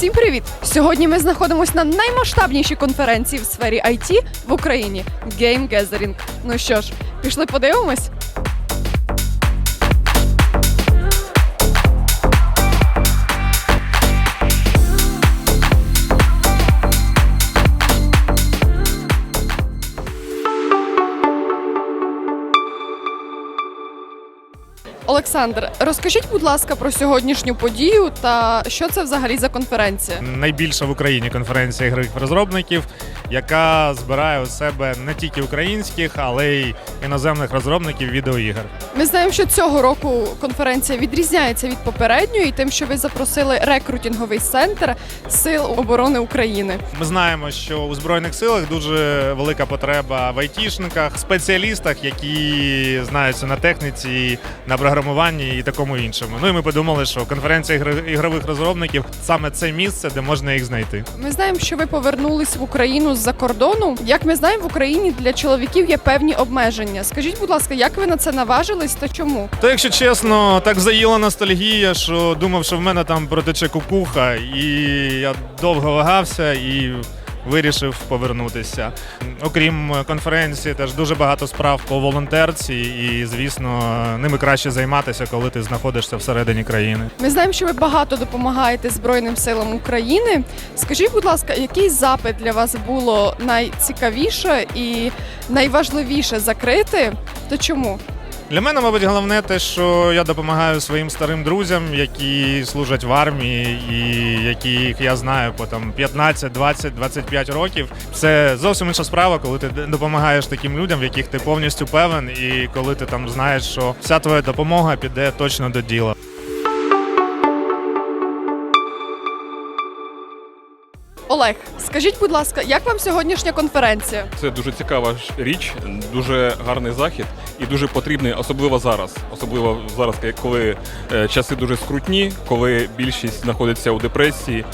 Всім привіт! Сьогодні ми знаходимося на наймасштабнішій конференції в сфері IT в Україні Game Gathering. Ну що ж, пішли подивимось. Олександр, розкажіть, будь ласка, про сьогоднішню подію та що це взагалі за конференція? найбільша в Україні конференція ігрових розробників, яка збирає у себе не тільки українських, але й іноземних розробників відеоігр. Ми знаємо, що цього року конференція відрізняється від попередньої, тим, що ви запросили рекрутинговий центр Сил оборони України. Ми знаємо, що у збройних силах дуже велика потреба в айтішниках, спеціалістах, які знаються на техніці, на програмуванні і такому іншому. Ну і ми подумали, що конференція ігр- ігрових розробників саме це місце, де можна їх знайти. Ми знаємо, що ви повернулись в Україну з-за кордону. Як ми знаємо, в Україні для чоловіків є певні обмеження. Скажіть, будь ласка, як ви на це наважились та чому? Та якщо чесно, так заїла ностальгія, що думав, що в мене там протече кукуха, і я довго вагався і вирішив повернутися. Окрім конференції, теж дуже багато справ по волонтерці, і звісно, ними краще займатися, коли ти знаходишся всередині країни. Ми знаємо, що ви багато допомагаєте Збройним силам України. Скажіть, будь ласка, який запит для вас було найцікавіше і найважливіше закрити? То чому? Для мене, мабуть, головне те, що я допомагаю своїм старим друзям, які служать в армії, і яких я знаю по там 15, 20, 25 років. Це зовсім інша справа, коли ти допомагаєш таким людям, в яких ти повністю певен, і коли ти там знаєш, що вся твоя допомога піде точно до діла. Олег, скажіть, будь ласка, як вам сьогоднішня конференція? Це дуже цікава річ, дуже гарний захід і дуже потрібний, особливо зараз. Особливо зараз, коли е, часи дуже скрутні, коли більшість знаходиться у депресії,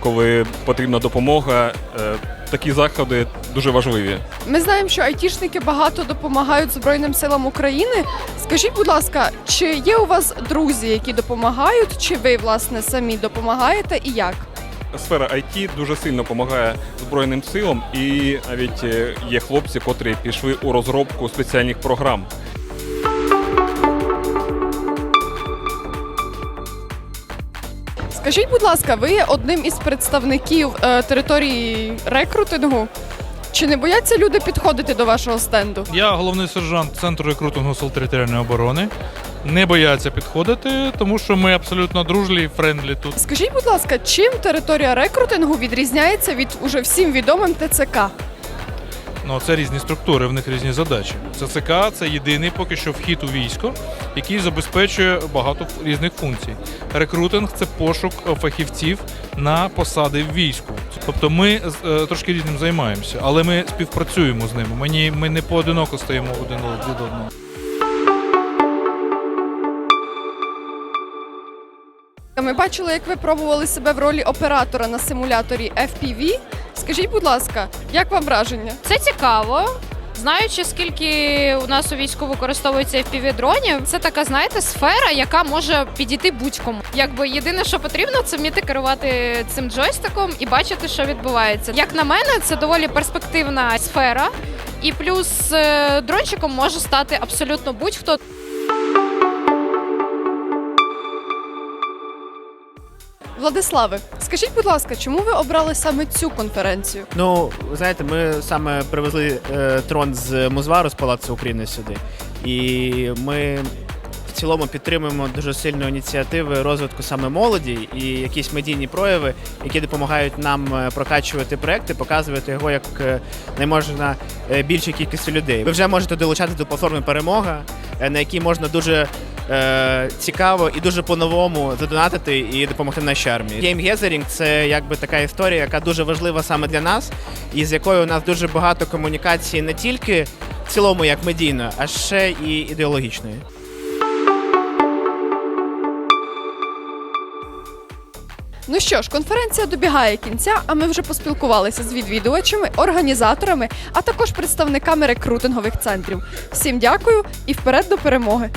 коли потрібна допомога. е, Такі заходи дуже важливі. Ми знаємо, що айтішники багато допомагають Збройним силам України. Скажіть, будь ласка, чи є у вас друзі, які допомагають, чи ви власне самі допомагаєте і як? Сфера IT дуже сильно допомагає Збройним силам, і навіть е, є хлопці, котрі пішли у розробку спеціальних програм. Скажіть, будь ласка, ви є одним із представників е, території рекрутингу. Чи не бояться люди підходити до вашого стенду? Я головний сержант центру рекрутингу сил територіальної оборони. Не бояться підходити, тому що ми абсолютно дружлі і френдлі тут. Скажіть, будь ласка, чим територія рекрутингу відрізняється від уже всім відомим ТЦК? Ну це різні структури, в них різні задачі. ЦЦК це єдиний поки що вхід у військо, який забезпечує багато різних функцій. Рекрутинг це пошук фахівців на посади в війську. Тобто ми е, трошки різним займаємося, але ми співпрацюємо з ними. Ми, ми не поодиноко стоїмо один від одного. Ми бачили, як ви пробували себе в ролі оператора на симуляторі FPV. Скажіть, будь ласка, як вам враження? Це цікаво. Знаючи, скільки у нас у війську використовується fpv дронів, це така, знаєте, сфера, яка може підійти будь-кому. Якби єдине, що потрібно, це вміти керувати цим джойстиком і бачити, що відбувається. Як на мене, це доволі перспективна сфера, і плюс е, дрончиком може стати абсолютно будь-хто. Владиславе, скажіть, будь ласка, чому ви обрали саме цю конференцію? Ну, ви знаєте, ми саме привезли е, трон з Музвару з Палацу України сюди. І ми в цілому підтримуємо дуже сильно ініціативи розвитку саме молоді і якісь медійні прояви, які допомагають нам е, прокачувати проекти, показувати його як е, не можна е, більшій кількості людей. Ви вже можете долучатися до платформи Перемога, на якій можна дуже е, цікаво і дуже по-новому задонатити і допомогти нашій армії. Game Gathering – це якби така історія, яка дуже важлива саме для нас, і з якою у нас дуже багато комунікації не тільки в цілому як медійно, а ще і ідеологічної. Ну що ж, конференція добігає кінця, а ми вже поспілкувалися з відвідувачами, організаторами, а також представниками рекрутингових центрів. Всім дякую і вперед до перемоги!